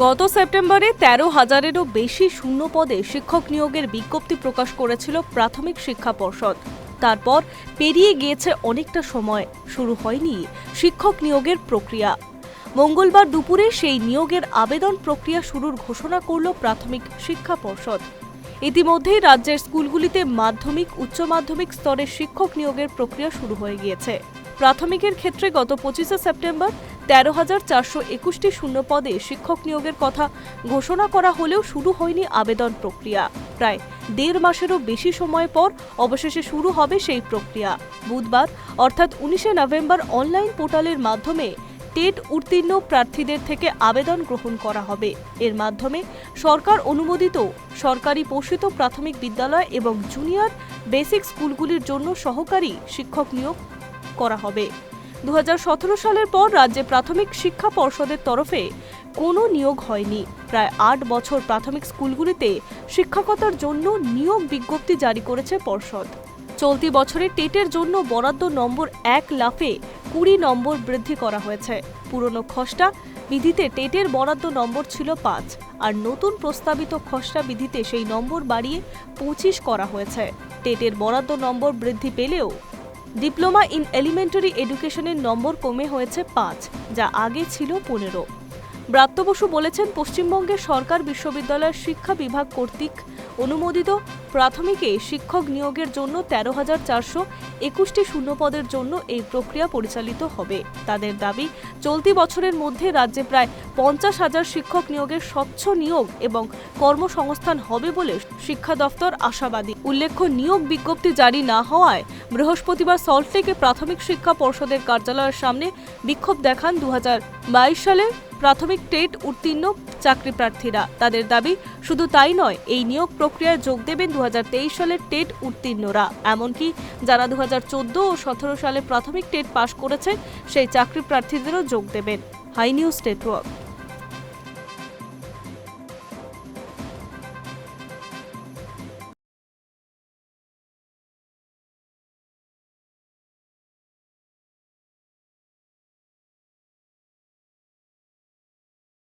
গত সেপ্টেম্বরে তেরো হাজারেরও বেশি শূন্য পদে শিক্ষক নিয়োগের বিজ্ঞপ্তি প্রকাশ করেছিল প্রাথমিক শিক্ষা পর্ষদ। তারপর পেরিয়ে গিয়েছে অনেকটা সময়, শুরু হয়নি শিক্ষক নিয়োগের প্রক্রিয়া। মঙ্গলবার দুপুরে সেই নিয়োগের আবেদন প্রক্রিয়া শুরুর ঘোষণা করল প্রাথমিক শিক্ষা পর্ষদ। ইতিমধ্যেই রাজ্যের স্কুলগুলিতে মাধ্যমিক, উচ্চ মাধ্যমিক স্তরের শিক্ষক নিয়োগের প্রক্রিয়া শুরু হয়ে গিয়েছে। প্রাথমিকের ক্ষেত্রে গত পঁচিশে সেপ্টেম্বর তেরো হাজার চারশো একুশটি শূন্য পদে শিক্ষক নিয়োগের কথা ঘোষণা করা হলেও শুরু হয়নি আবেদন প্রক্রিয়া। প্রায় দেড় মাসেরও বেশি সময় পর অবশেষে শুরু হবে সেই প্রক্রিয়া। বুধবার, অর্থাৎ উনিশে নভেম্বর অনলাইন পোর্টালের মাধ্যমে টেট উত্তীর্ণ প্রার্থীদের থেকে আবেদন গ্রহণ করা হবে। এর মাধ্যমে সরকার অনুমোদিত সরকারি পোষিত প্রাথমিক বিদ্যালয় এবং জুনিয়র বেসিক স্কুলগুলির জন্য সহকারী শিক্ষক নিয়োগ করা হবে। দু হাজার সতেরো সালের পর রাজ্যে প্রাথমিক শিক্ষা পর্ষদের তরফে কোনো নিয়োগ হয়নি। প্রায় আট বছর প্রাথমিক স্কুলগুলিতে শিক্ষকতার জন্য নিয়োগ বিজ্ঞপ্তি জারি করেছে পর্ষদ। চলতি বছরে টেটের জন্য বরাদ্দ নম্বর এক লাফে কুড়ি নম্বর বৃদ্ধি করা হয়েছে। পুরনো খসড়া বিধিতে টেটের বরাদ্দ নম্বর ছিল পাঁচ, আর নতুন প্রস্তাবিত খসড়া বিধিতে সেই নম্বর বাড়িয়ে পঁচিশ করা হয়েছে। টেটের বরাদ্দ নম্বর বৃদ্ধি পেলেও ডিপ্লোমা ইন এলিমেন্টারি এডুকেশনের নম্বর কমে হয়েছে পাঁচ, যা আগে ছিল পনেরো। ব্রাত্য বসু বলেছেন, পশ্চিমবঙ্গের সরকার বিশ্ববিদ্যালয়ের শিক্ষা বিভাগ কর্তৃক অনুমোদিত প্রাথমিকে শিক্ষক নিয়োগের জন্য তেরো হাজার চারশো একুশটি শূন্যপদের জন্য এই প্রক্রিয়া পরিচালিত হবে। তাদের দাবি, চলতি বছরের মধ্যে রাজ্যে প্রায় পঞ্চাশ হাজার শিক্ষক নিয়োগের স্বচ্ছ নিয়োগ এবং কর্মসংস্থান হবে বলে শিক্ষা দফতর আশাবাদী। উল্লেখ্য, নিয়োগ বিজ্ঞপ্তি জারি না হওয়ায় বৃহস্পতিবার সল্টলেকে প্রাথমিক শিক্ষা পর্ষদের কার্যালয়ের সামনে বিক্ষোভ দেখান দু হাজার বাইশ সালে প্রাথমিক টেট উত্তীর্ণ চাকরি প্রার্থীরা। তাদের দাবি, শুধু তাই নয়, এই নিয়োগ প্রক্রিয়ায় যোগ দেবেন দু হাজার তেইশ সালের টেট উত্তীর্ণরা। এমনকি যারা দু হাজার চোদ্দ ও সতেরো সালে প্রাথমিক টেট পাশ করেছে, সেই চাকরি প্রার্থীদেরও যোগ দেবেন। High News Network.